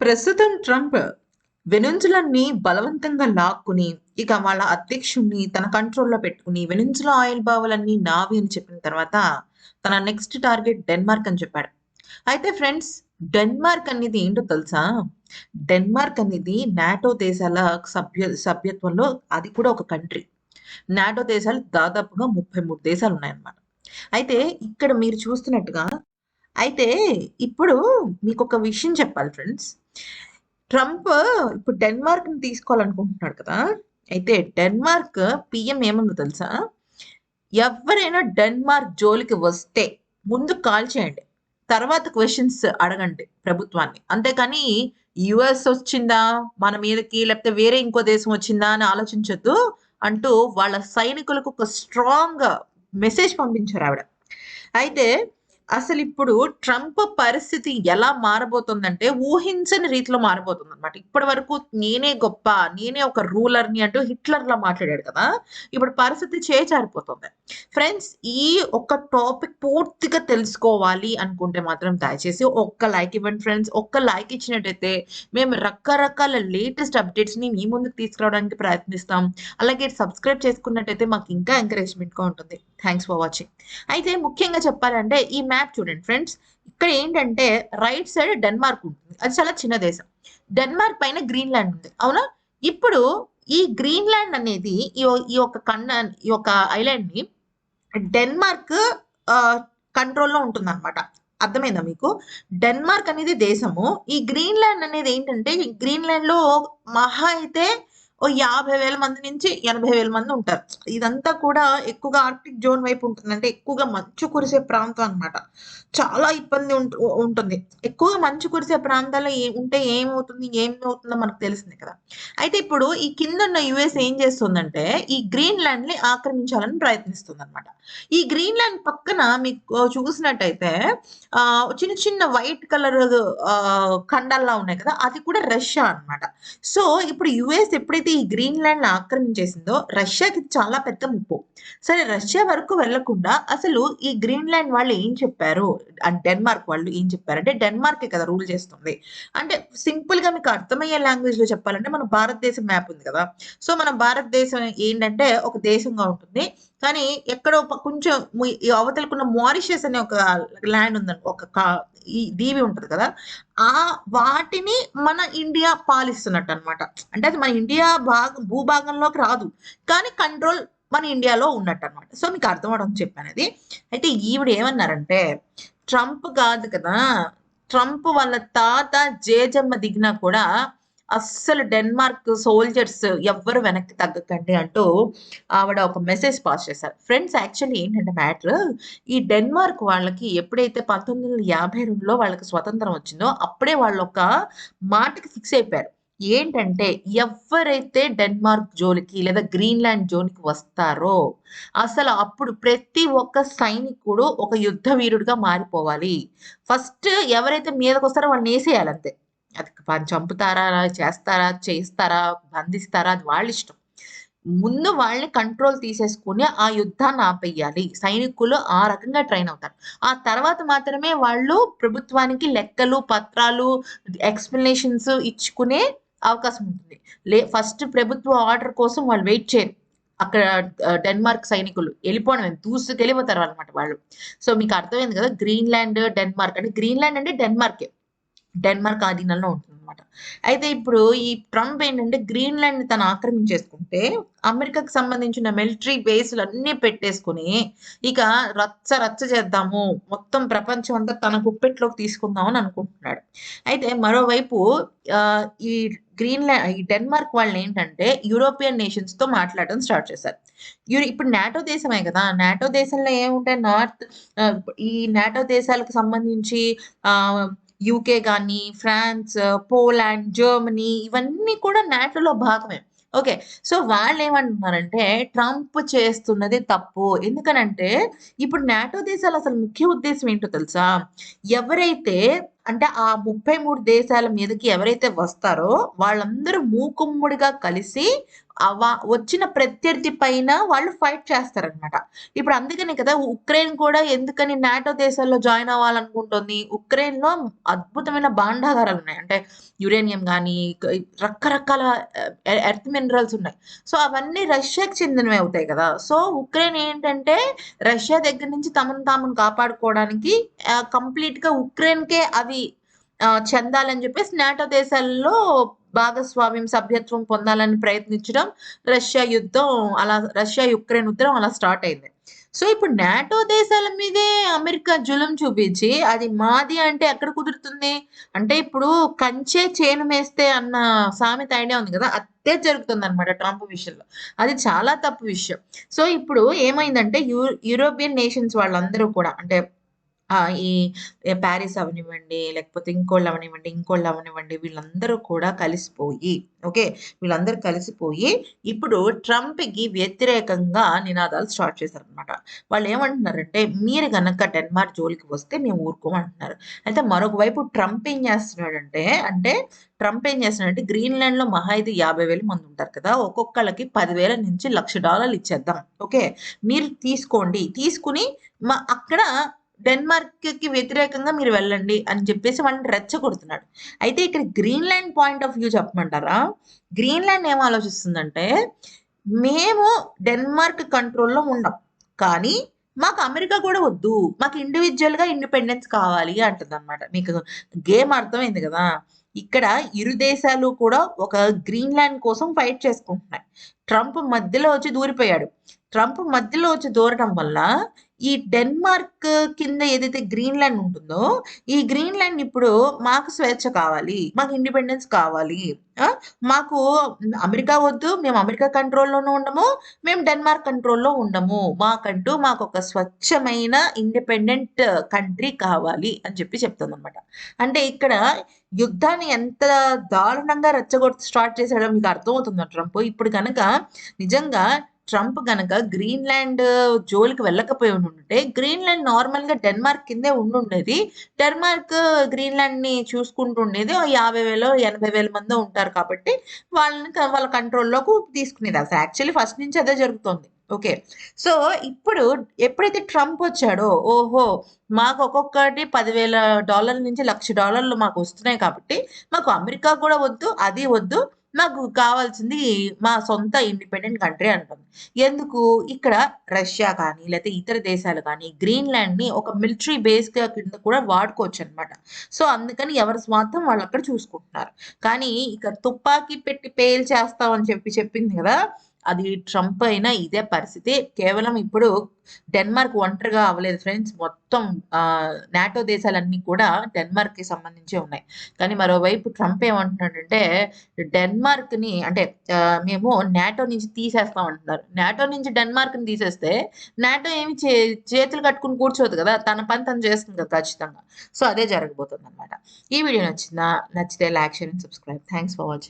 ప్రస్తుతం ట్రంప్ వెనుంజులన్నీ బలవంతంగా లాక్కుని ఇక వాళ్ళ అధ్యక్షుణ్ణి తన కంట్రోల్లో పెట్టుకుని వెనుంజుల ఆయిల్ బావులన్నీ నావి అని చెప్పిన తర్వాత తన నెక్స్ట్ టార్గెట్ డెన్మార్క్ అని చెప్పాడు. అయితే ఫ్రెండ్స్ డెన్మార్క్ అనేది ఏంటో తెలుసా? డెన్మార్క్ అనేది నాటో దేశాల సభ్య సభ్యత్వంలో అది కూడా ఒక కంట్రీ. నాటో దేశాలు దాదాపుగా ముప్పై మూడు దేశాలు ఉన్నాయన్నమాట. అయితే ఇక్కడ మీరు చూస్తున్నట్టుగా అయితే ఇప్పుడు మీకు ఒక విషయం చెప్పాలి ఫ్రెండ్స్. ట్రంప్ ఇప్పుడు డెన్మార్క్ని తీసుకోవాలనుకుంటున్నాడు కదా. అయితే డెన్మార్క్ పిఎం ఏముందో తెలుసా? ఎవరైనా డెన్మార్క్ జోలికి వస్తే ముందు కాల్ చేయండి. తర్వాత క్వశ్చన్స్ అడగండి ప్రభుత్వాన్ని. అంతేకాని యుఎస్ వచ్చిందా? మన మీదకి లేకపోతే వేరే ఇంకో దేశం వచ్చిందా అని ఆలోచించొద్దు అంటూ వాళ్ళ సైనికులకు ఒక స్ట్రాంగ్ మెసేజ్ పంపించారు ఆవిడ. అయితే అసలు ఇప్పుడు ట్రంప్ పరిస్థితి ఎలా మారబోతుందంటే ఊహించని రీతిలో మారబోతుంది అనమాట ఇప్పటి వరకు నేనే గొప్ప నేనే ఒక రూలర్ని అంటూ హిట్లర్ లా మాట్లాడాడు కదా. ఇప్పుడు పరిస్థితి చేచారిపోతుంది ఫ్రెండ్స్ ఈ ఒక్క టాపిక్ పూర్తిగా తెలుసుకోవాలి అనుకుంటే మాత్రం దయచేసి ఒక్క లైక్ ఇవ్వండి ఫ్రెండ్స్. ఒక్క లైక్ ఇచ్చినట్టయితే మేము రకరకాల లేటెస్ట్ అప్డేట్స్ని మీ ముందుకు తీసుకురావడానికి ప్రయత్నిస్తాం. అలాగే సబ్స్క్రైబ్ చేసుకున్నట్టయితే మాకు ఇంకా ఎంకరేజ్మెంట్గా ఉంటుంది. Thanks for watching. అయితే ముఖ్యంగా చెప్పాలంటే ఈ మ్యాప్ చూడండి ఫ్రెండ్స్ ఇక్కడ ఏంటంటే రైట్ సైడ్ డెన్మార్క్ ఉంటుంది. అది చాలా చిన్న దేశం. డెన్మార్క్ పైన గ్రీన్లాండ్ ఉంది. అవునా? ఇప్పుడు ఈ గ్రీన్లాండ్ అనేది ఈ ఈ యొక్క కన్న ఈ యొక్క ఐలాండ్ని డెన్మార్క్ కంట్రోల్లో ఉంటుంది అనమాట అర్థమైందా మీకు? డెన్మార్క్ అనేది దేశము. ఈ గ్రీన్లాండ్ అనేది ఏంటంటే ఈ గ్రీన్లాండ్లో మహా అయితే ఓ యాభై వేల మంది నుంచి ఎనభై వేల మంది ఉంటారు. ఇదంతా కూడా ఎక్కువగా ఆర్టిక్ జోన్ వైపు ఉంటుంది. అంటే ఎక్కువగా మంచు కురిసే ప్రాంతం అన్నమాట. చాలా ఇబ్బంది ఉంట- ఉంటుంది. ఎక్కువగా మంచు కురిసే ప్రాంతాల్లో ఏ ఉంటే ఏమవుతుంది ఏమవుతుందో మనకు తెలిసింది కదా. అయితే ఇప్పుడు ఈ కింద ఉన్న యుఎస్ ఏం చేస్తుందంటే ఈ గ్రీన్ ల్యాండ్ని ఆక్రమించాలని ప్రయత్నిస్తుంది అనమాట ఈ గ్రీన్ ల్యాండ్ పక్కన మీకు చూసినట్టయితే ఆ చిన్న చిన్న వైట్ కలర్ ఖండాల్లా ఉన్నాయి కదా. అది కూడా రష్యా అన్నమాట. సో ఇప్పుడు యుఎస్ ఎప్పుడైతే ఈ గ్రీన్లాండ్ ఆక్రమించేసిందో రష్యాకి చాలా పెద్ద ముప్పు. సరే రష్యా వరకు వెళ్ళకుండా అసలు ఈ గ్రీన్లాండ్ వాళ్ళు ఏం చెప్పారు? అండ్ డెన్మార్క్ వాళ్ళు ఏం చెప్పారు? అంటే డెన్మార్కే కదా రూల్ చేస్తుంది. అంటే సింపుల్గా మీకు అర్థమయ్యే లాంగ్వేజ్లో చెప్పాలంటే మన భారతదేశం మ్యాప్ ఉంది కదా. సో మన భారతదేశం ఏంటంటే ఒక దేశంగా ఉంటుంది. కానీ ఎక్కడో కొంచెం అవతలకున్న మారిషియస్ అనే ఒక ల్యాండ్ ఉందండి ఒక ఈ దీవి ఉంటది కదా ఆ వాటిని మన ఇండియా పాలిస్తున్నట్టు అనమాట అంటే అది మన ఇండియా భాగం భూభాగంలోకి రాదు. కానీ కంట్రోల్ మన ఇండియాలో ఉన్నట్టు అనమాట సో మీకు అర్థం అవడం చెప్పాను అది అయితే ఈవిడ ఏమన్నారంటే ట్రంప్ కాదు కదా ట్రంప్ వాళ్ళ తాత జేజమ్మ దిగినా కూడా అస్సలు డెన్మార్క్ సోల్జర్స్ ఎవ్వరు వెనక్కి తగ్గకండి అంటూ ఆవిడ ఒక మెసేజ్ పాస్ చేశారు. ఫ్రెండ్స్ యాక్చువల్లీ ఏంటంటే మ్యాటర్ ఈ డెన్మార్క్ వాళ్ళకి ఎప్పుడైతే పంతొమ్మిది వందల యాభై రెండులో వాళ్ళకి స్వతంత్రం వచ్చిందో అప్పుడే వాళ్ళు ఒక మాటకి ఫిక్స్ అయిపోయారు. ఏంటంటే ఎవరైతే డెన్మార్క్ జోలికి లేదా గ్రీన్లాండ్ జోన్కి వస్తారో అసలు అప్పుడు ప్రతి ఒక్క సైనికుడు ఒక యుద్ధ వీరుడిగా మారిపోవాలి. ఫస్ట్ ఎవరైతే మీదకి వస్తారో వాళ్ళని వేసేయాలంతే అది చంపుతారా చేస్తారా చేస్తారా బంధిస్తారా అది వాళ్ళ ఇష్టం ముందు వాళ్ళని కంట్రోల్ తీసేసుకుని ఆ యుద్ధాన్ని ఆపేయాలి. సైనికులు ఆ రకంగా ట్రైన్ అవుతారు. ఆ తర్వాత మాత్రమే వాళ్ళు ప్రభుత్వానికి లెక్కలు పత్రాలు ఎక్స్ప్లెనేషన్స్ ఇచ్చుకునే అవకాశం ఉంటుంది. లే ఫస్ట్ ప్రభుత్వ ఆర్డర్ కోసం వాళ్ళు వెయిట్ చేయరు. అక్కడ డెన్మార్క్ సైనికులు వెళ్ళిపోవడం దూసుకెళ్ళిపోతారు అనమాట వాళ్ళు. సో మీకు అర్థమైంది కదా? గ్రీన్లాండ్ డెన్మార్క్ అంటే గ్రీన్లాండ్ అంటే డెన్మార్కే డెన్మార్క్ ఆధీనంలో ఉంటుంది అనమాట అయితే ఇప్పుడు ఈ ట్రంప్ ఏంటంటే గ్రీన్లాండ్ని తను ఆక్రమించేసుకుంటే అమెరికాకు సంబంధించిన మిలిటరీ బేస్లు అన్నీ పెట్టేసుకుని ఇక రచ్చ రచ్చ చేద్దాము మొత్తం ప్రపంచం అంతా తన గుప్పెట్లోకి తీసుకుందామని అనుకుంటున్నాడు. అయితే మరోవైపు ఈ గ్రీన్లాండ్ ఈ డెన్మార్క్ వాళ్ళు ఏంటంటే యూరోపియన్ నేషన్స్తో మాట్లాడడం స్టార్ట్ చేశారు. ఇప్పుడు నాటో దేశమే కదా నాటో దేశంలో ఏముంటాయి? నార్త్ ఈ నాటో దేశాలకు సంబంధించి యూకే కానీ ఫ్రాన్స్ పోలాండ్ జర్మనీ ఇవన్నీ కూడా నాటోలో భాగమే. ఓకే సో వాళ్ళు ఏమంటున్నారంటే ట్రంప్ చేస్తున్నది తప్పు. ఎందుకనంటే ఇప్పుడు నాటో దేశాలు అసలు ముఖ్య ఉద్దేశం ఏంటో తెలుసా? ఎవరైతే అంటే ఆ 33 దేశాల మీదకి ఎవరైతే వస్తారో వాళ్ళందరూ మూకుమ్మడిగా కలిసి వచ్చిన ప్రత్యర్థి పైన వాళ్ళు ఫైట్ చేస్తారనమాట. ఇప్పుడు అందుకనే కదా ఉక్రెయిన్ కూడా ఎందుకని నాటో దేశాల్లో జాయిన్ అవ్వాలనుకుంటోంది. ఉక్రెయిన్‌లో అద్భుతమైన భాండాగారాలున్నాయి. అంటే యురేనియం కానీ రకరకాల ఎ ఎర్త్ మినరల్స్ ఉన్నాయి. సో, అవన్నీ రష్యాకి చెందినవి అవుతాయి కదా! సో, ఉక్రెయిన్ ఏంటంటే రష్యా దగ్గర నుంచి తమను తామును కాపాడుకోవడానికి కంప్లీట్ కంప్లీట్‌గా ఉక్రెయిన్‌కే అవి భావి చెందాలని చెప్పేసి నాటో దేశాల్లో భాగస్వామ్యం, సభ్యత్వం పొందాలని ప్రయత్నించడం, రష్యా యుద్ధం అలా రష్యా, యుక్రెయిన్ యుద్ధం అలా స్టార్ట్ అయింది. సో, ఇప్పుడు నాటో దేశాల మీదే అమెరికా జులం చూపించి అది మాది అంటే ఎక్కడ కుదురుతుంది? అంటే ఇప్పుడు కంచే చేను మేస్తే అన్న సామెత ఐడియా ఉంది కదా అదే జరుగుతుందనమాట ట్రంప్ విషయంలో. అది చాలా తప్పు విషయం. సో, ఇప్పుడు ఏమైందంటే యూ యూరోపియన్ నేషన్స్ వాళ్ళందరూ కూడా అంటే ఈ ప్యారిస్ అవనివ్వండి లేకపోతే ఇంకోళ్ళు అవనివ్వండి ఇంకోళ్ళు అవనివ్వండి వీళ్ళందరూ కూడా కలిసిపోయి ఓకే. వీళ్ళందరూ కలిసిపోయి ఇప్పుడు ట్రంప్‌కి వ్యతిరేకంగా నినాదాలు స్టార్ట్ చేశారనమాట. వాళ్ళు ఏమంటున్నారంటే మీరు గనక డెన్మార్క్ జోలికి వస్తే మేము ఊరుకోమంటున్నారు అయితే మరొక వైపు ట్రంప్ ఏం చేస్తున్నాడంటే అంటే ట్రంప్ ఏం చేస్తున్నాడంటే గ్రీన్‌లాండ్‌లో మహా అయితే 50,000 మంది ఉంటారు కదా! ఒక్కొక్కళ్ళకి పదివేల నుంచి లక్ష డాలర్లు ఇచ్చేద్దాం. ఓకే. మీరు తీసుకోండి. తీసుకొని మా అక్కడ డెన్మార్క్‌కి వ్యతిరేకంగా మీరు వెళ్ళండి అని చెప్పేసి వాడిని రెచ్చగొడుతున్నాడు. అయితే ఇక్కడ గ్రీన్‌లాండ్ పాయింట్ ఆఫ్ వ్యూ చెప్పమంటారా? గ్రీన్‌లాండ్ ఏం ఆలోచిస్తుందంటే మేము డెన్మార్క్ కంట్రోల్‌లో ఉండం. కానీ మాకు అమెరికా కూడా వద్దు. మాకు ఇండివిజువల్గా ఇండిపెండెన్స్ కావాలి అంటుందనమాట. మీకు గేమ్ అర్థమైంది కదా ఇక్కడ ఇరు దేశాలు కూడా ఒక గ్రీన్‌లాండ్ కోసం ఫైట్ చేసుకుంటున్నాయి. ట్రంప్ మధ్యలో వచ్చి దూరిపోయాడు. ట్రంప్ మధ్యలో వచ్చి దూరడం వల్ల ఈ డెన్మార్క్ కింద ఏదైతే గ్రీన్‌లాండ్ ఉంటుందో, ఈ గ్రీన్‌లాండ్ ఇప్పుడు మాకు స్వేచ్ఛ కావాలి. మాకు ఇండిపెండెన్స్ కావాలి. మాకు అమెరికా వద్దు. మేము అమెరికా కంట్రోల్‌లోనూ ఉండము. మేము డెన్మార్క్ కంట్రోల్‌లో ఉండము. మాకంటూ మాకు ఒక స్వచ్ఛమైన ఇండిపెండెంట్ కంట్రీ కావాలి అని చెప్పి చెప్తుందనమాట. అంటే ఇక్కడ యుద్ధాన్ని ఎంత దారుణంగా రెచ్చగొట్టి స్టార్ట్ చేశాడో మీకు అర్థమవుతుంది ట్రంప్? ఇప్పుడు కనుక నిజంగా ట్రంప్ గనక గ్రీన్‌లాండ్ జోలికి వెళ్ళకపోయి ఉంటే గ్రీన్‌లాండ్ నార్మల్‌గా డెన్మార్క్ కిందే ఉండుండేది. డెన్మార్క్ గ్రీన్‌లాండ్‌ని చూసుకుంటుండేది ఉండేది. ఓ 50,000 80,000 మందో ఉంటారు కాబట్టి వాళ్ళని వాళ్ళ కంట్రోల్‌లోకి తీసుకునేది. అసలు యాక్చువల్లీ ఫస్ట్ నుంచి అదే జరుగుతోంది. ఓకే. సో, ఇప్పుడు ఎప్పుడైతే ట్రంప్ వచ్చాడో ఓహో! మాకు ఒక్కొక్కటి $10,000 నుంచి లక్ష డాలర్లు మాకు వస్తున్నాయి కాబట్టి మాకు అమెరికా కూడా వద్దు. అది వద్దు. నాకు కావాల్సింది మా సొంత ఇండిపెండెంట్ కంట్రీ అంటుంది. ఎందుకు? ఇక్కడ రష్యా కానీ, లేకపోతే ఇతర దేశాలు కానీ గ్రీన్‌లాండ్‌ని ఒక మిలిటరీ బేస్‌గా కింద కూడా వాడుకోవచ్చు అనమాట సో, అందుకని ఎవరి స్వార్థం వాళ్ళక్కడ చూసుకుంటున్నారు. కానీ ఇక్కడ తుపాకీ పెట్టి పేల్ అని చెప్పి చెప్పింది కదా అది ట్రంప్ అయినా ఇదే పరిస్థితి. కేవలం ఇప్పుడు డెన్మార్క్ ఒంటరిగా అవ్వలేదు ఫ్రెండ్స్. మొత్తం నాటో దేశాలన్నీ కూడా డెన్మార్క్‌కి సంబంధించి ఉన్నాయి. కానీ మరోవైపు ట్రంప్ ఏమంటున్నాడంటే డెన్మార్క్‌ని అంటే మేము నాటో నుంచి తీసేస్తాం అంటున్నారు. నాటో నుంచి డెన్మార్క్‌ని తీసేస్తే నాటో ఏమి చే చేతులు కట్టుకొని కూర్చోదు కదా తన పని తను చేస్తుంది కదా! ఖచ్చితంగా. సో, అదే జరగబోతుందనమాట. ఈ వీడియో నచ్చిందా? నచ్చితే like, share and subscribe. Thanks for watching.